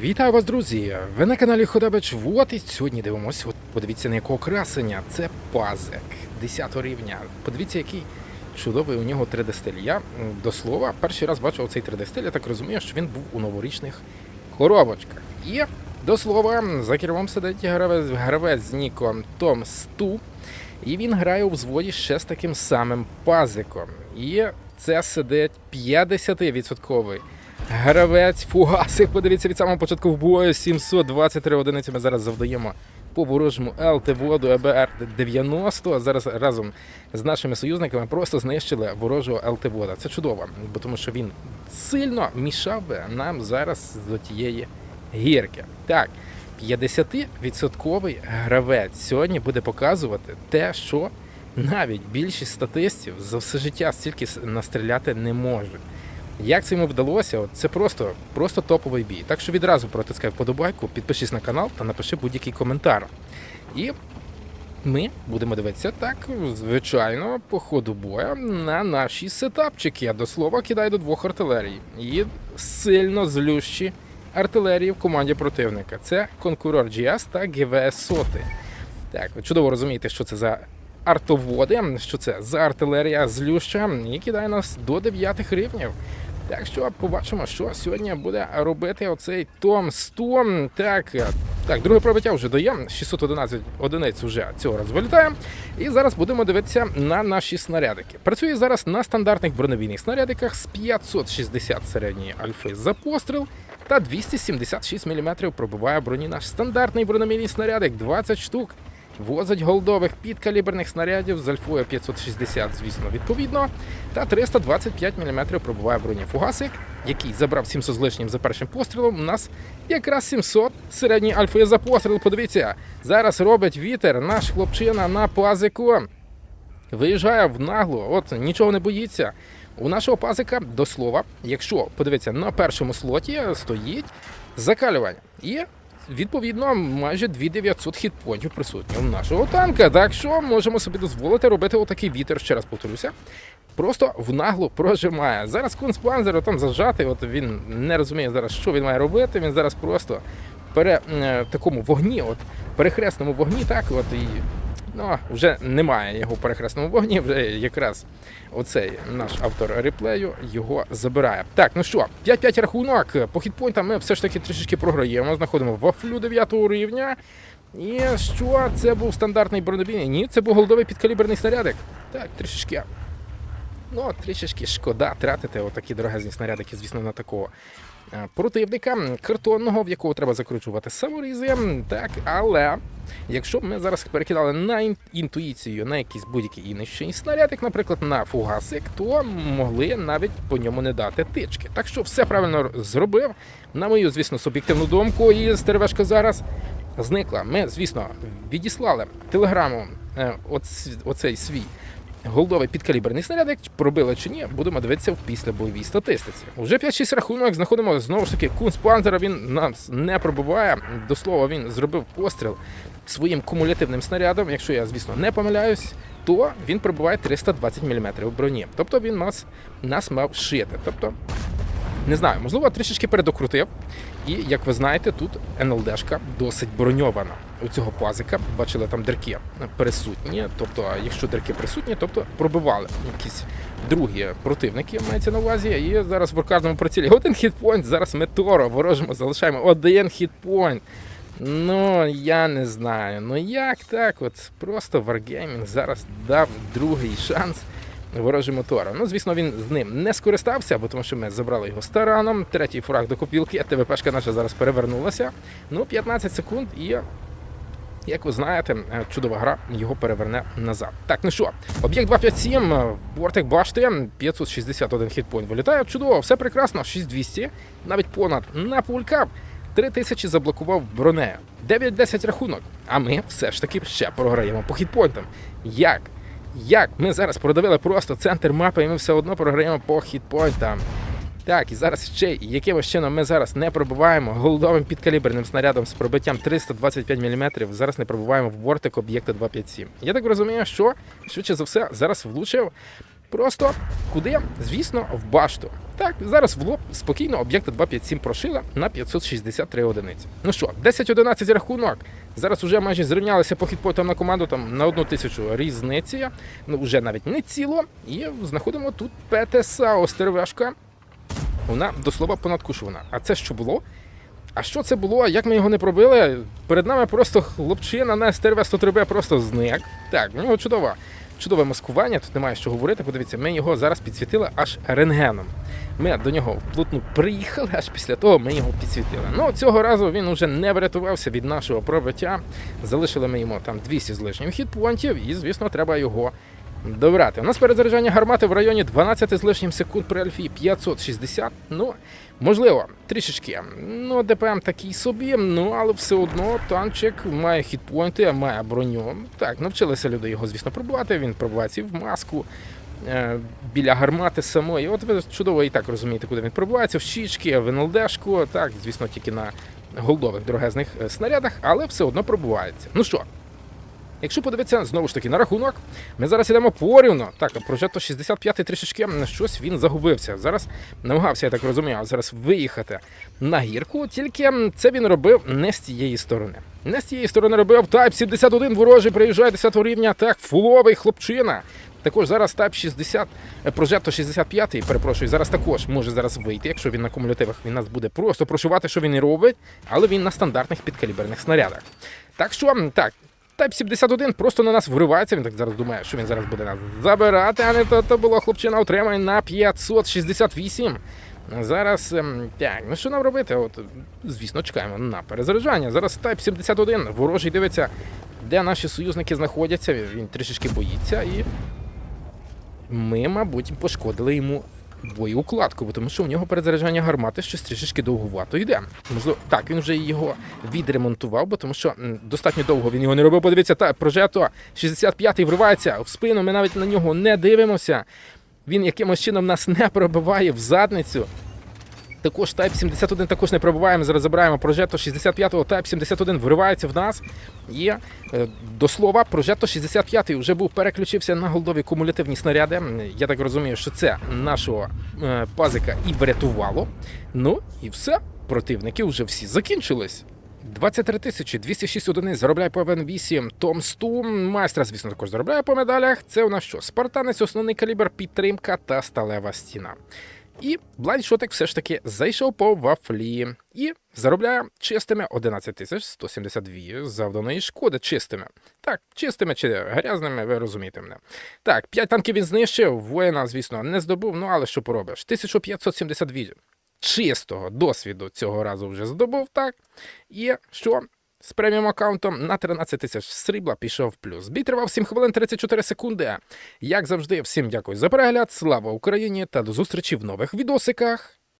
Вітаю вас, друзі! Ви на каналі Ходабич. Вот і сьогодні дивимося. От подивіться на якого красення. Це пазик 10 рівня. Подивіться, який чудовий у нього 3D-стиль. Я до слова перший раз бачив цей 3D-стиль. Я так розумію, що він був у новорічних коробочках. І до слова, за кермом сидить гравець, гравець з ніком Том Сту. І він грає у взводі ще з таким самим пазиком. І це сидить 50-відсотковий Гравець фугасик, подивіться від самого початку в бою 723 одиниці. Ми зараз завдаємо по ворожому ЛТ воду ЕБР 90. Зараз разом з нашими союзниками просто знищили ворожого ЛТ вода. Це чудово, бо тому що він сильно мішав би нам зараз до тієї гірки. Так, 50% гравець сьогодні буде показувати те, що навіть більшість статистів за все життя стільки настріляти не можуть. Як це йому вдалося? Це просто, просто топовий бій. Так що відразу протискай вподобайку, підпишись на канал та напиши будь-який коментар. І ми будемо дивитися так, звичайно, по ходу боя на наші сетапчики. Я до слова кидаю до двох артилерій. І сильно злющі артилерії в команді противника. Це конкурор GS та ГВС Соти. Так, чудово розумієте, що це за артоводи, що це за артилерія злюща, і кидає нас до 9 рівнів. Так що побачимо, що сьогодні буде робити оцей Том Стом. Так, так, друге пробиття вже дає. 611 одиниць вже цього разу вилітає. І зараз будемо дивитися на наші снарядики. Працює зараз на стандартних бронебійних снарядиках з 560 середньої альфи за постріл. Та 276 мм пробиває броні наш стандартний бронебійний снарядик 20 штук. Возить голдових підкаліберних снарядів з альфою 560, звісно, відповідно. Та 325 мм пробиває броні фугасик, який забрав 700 з лишнім за першим пострілом. У нас якраз 700 середній альфою за постріл. Подивіться, зараз робить вітер наш хлопчина на пазику. Виїжджає в нагло, от нічого не боїться. У нашого пазика, до слова, якщо подивитися, на першому слоті стоїть закалювання. І відповідно майже 2900 хітпонтів присутні у нашого танка. Так що можемо собі дозволити робити отакий вітер, ще раз повторюся. Просто в наглу прожимає. Зараз кунспанзер там зажатий, от він не розуміє зараз, що він має робити. Він зараз просто пере е, такому вогні, от перехресному вогні, так от і ну, вже немає його в перехресному вогні. Вже якраз оцей наш автор реплею його забирає. Так, ну що, 5-5 рахунок. По хітпойнтам ми все ж таки трішечки програємо. Знаходимо вафлю 9 рівня. І що? Це був стандартний бронебійний? Ні, це був голдовий підкаліберний снарядик. Так, трішечки. Ну, трішечки шкода тратити отакі дорогезні снарядики, звісно, на такого противника картонного, в якого треба закручувати саморізи. Так, але якщо б ми зараз перекидали на інтуїцію на якийсь будь-який інший снарядик, наприклад, на фугасик, то могли навіть по ньому не дати тички. Так що все правильно зробив. На мою, звісно, суб'єктивну думку, і стервешка зараз зникла. Ми, звісно, відіслали телеграму е, оц- оцей свій голдовий підкаліберний снарядик, пробили чи ні, будемо дивитися в післябойовій статистиці. Уже 5-6 рахунок знаходимо знову ж таки Кунспанзера. Він нас не пробиває. До слова, він зробив постріл своїм кумулятивним снарядом. Якщо я, звісно, не помиляюсь, то він пробиває 320 мм в броні. Тобто він нас, нас мав шити. Тобто не знаю, можливо, трішечки передокрутив. І як ви знаєте, тут НЛДшка досить броньована. У цього пазика бачили там дирки присутні. Тобто, якщо дирки присутні, тобто пробивали якісь другі противники, мається на увазі. І зараз в кожному прицілі один хітпойнт. Зараз ми Торо ворожимо, залишаємо один хітпойнт. Ну, я не знаю. Ну як так? От просто Wargaming зараз дав другий шанс ворожому Торо. Ну, звісно, він з ним не скористався, бо тому що ми забрали його стараном. Третій фураж до копілки, ТВПшка наша зараз перевернулася. Ну, 15 секунд і. Як ви знаєте, е, чудова гра його переверне назад. Так, ну що, об'єкт 257, е, бортик башти, 561 хітпойнт вилітає. Чудово, все прекрасно, 6200, навіть понад на пулькап. 3000 заблокував бронею. 9-10 рахунок. А ми все ж таки ще програємо по хітпойнтам. Як? Як? Ми зараз продавили просто центр мапи, і ми все одно програємо по хітпойнтам. Так, і зараз ще якимось чином ми зараз не пробуваємо голдовим підкаліберним снарядом з пробиттям 325 мм. Зараз не пробуваємо в бортик об'єкта 257. Я так розумію, що швидше за все зараз влучив Просто куди? Звісно, в башту. Так, зараз в лоб спокійно об'єкта 257 прошила на 563 одиниці. Ну що, 10-11 рахунок. Зараз уже майже зрівнялися по хітпойтам на команду там на одну тисячу різниці. Ну вже навіть не ціло. І знаходимо тут ПТСА Остервешка. Вона до слова понадкушувана. А це що було? А що це було? Як ми його не пробили? Перед нами просто хлопчина на СТРВ 103 просто зник. Так, в нього чудова. Чудове маскування, тут немає що говорити. Подивіться, ми його зараз підсвітили аж рентгеном. Ми до нього вплотну приїхали, аж після того ми його підсвітили. Ну цього разу він уже не врятувався від нашого пробиття. Залишили ми йому там 200 з лишнім хітпонтів, і, звісно, треба його добрати. У нас перезаряджання гармати в районі 12 з лишнім секунд при альфі 560. Ну, можливо, трішечки. Ну, ДПМ такий собі, ну але все одно танчик має хітпойнти, має броню. Так, навчилися люди його, звісно, пробувати. Він пробувається і в маску. е, Біля гармати самої, от ви чудово і так розумієте, куди він пробувається, в щічки, в НЛДшку, так, звісно, тільки на голдових дорогезних е, снарядах, але все одно пробувається. Ну що, Якщо подивитися знову ж таки на рахунок, ми зараз йдемо порівно. Так, прожето 65 трішечки щось він загубився. Зараз намагався, я так розумію, зараз виїхати на гірку, тільки це він робив не з цієї сторони. Не з цієї сторони робив Type 71 ворожий, приїжджає 10 рівня, так, фуловий хлопчина. Також зараз Type 60, е, прожето 65, перепрошую, зараз також може зараз вийти, якщо він на кумулятивах він нас буде просто прошувати, що він і робить, але він на стандартних підкаліберних снарядах. Так що, так, Type 71 просто на нас вривається. Він так зараз думає, що він зараз буде нас забирати, а не то, то було хлопчина отримає на 568. Зараз ем, так, ну що нам робити? От, звісно, чекаємо на перезаряджання. Зараз Type 71, ворожий дивиться, де наші союзники знаходяться. Він трішечки боїться і ми, мабуть, пошкодили йому боєукладку, бо тому що у нього перезаряджання гармати щось трішечки довгувато йде. Можливо, так, він вже його відремонтував, бо тому що достатньо довго він його не робив. Подивіться, та прожето 65-й вривається в спину. Ми навіть на нього не дивимося. Він якимось чином нас не пробиває в задницю. Також Type 71 також не пробуваємо. Зараз забираємо прожето 65-го. Type 71 виривається в нас. І е, до слова, прожето 65-й вже був переключився на голдові кумулятивні снаряди. Я так розумію, що це нашого е, пазика і врятувало. Ну і все. Противники вже всі закінчились. 23 тисячі 206 одиниць заробляє по ВН8, Том 100, майстра, звісно, також заробляє по медалях. Це у нас що? Спартанець, основний калібр, підтримка та сталева стіна. І блайндшотик все ж таки зайшов по вафлі і заробляє чистими 11 тисяч 172 завданої шкоди чистими. Так, чистими чи грязними, ви розумієте мене. Так, 5 танків він знищив, воїна, звісно, не здобув, ну але що поробиш? 1572 чистого досвіду цього разу вже здобув, так. І що? З преміум аккаунтом на 13 тисяч срібла пішов плюс. Бій тривав 7 хвилин 34 секунди. Як завжди, всім дякую за перегляд. Слава Україні та до зустрічі в нових відосиках.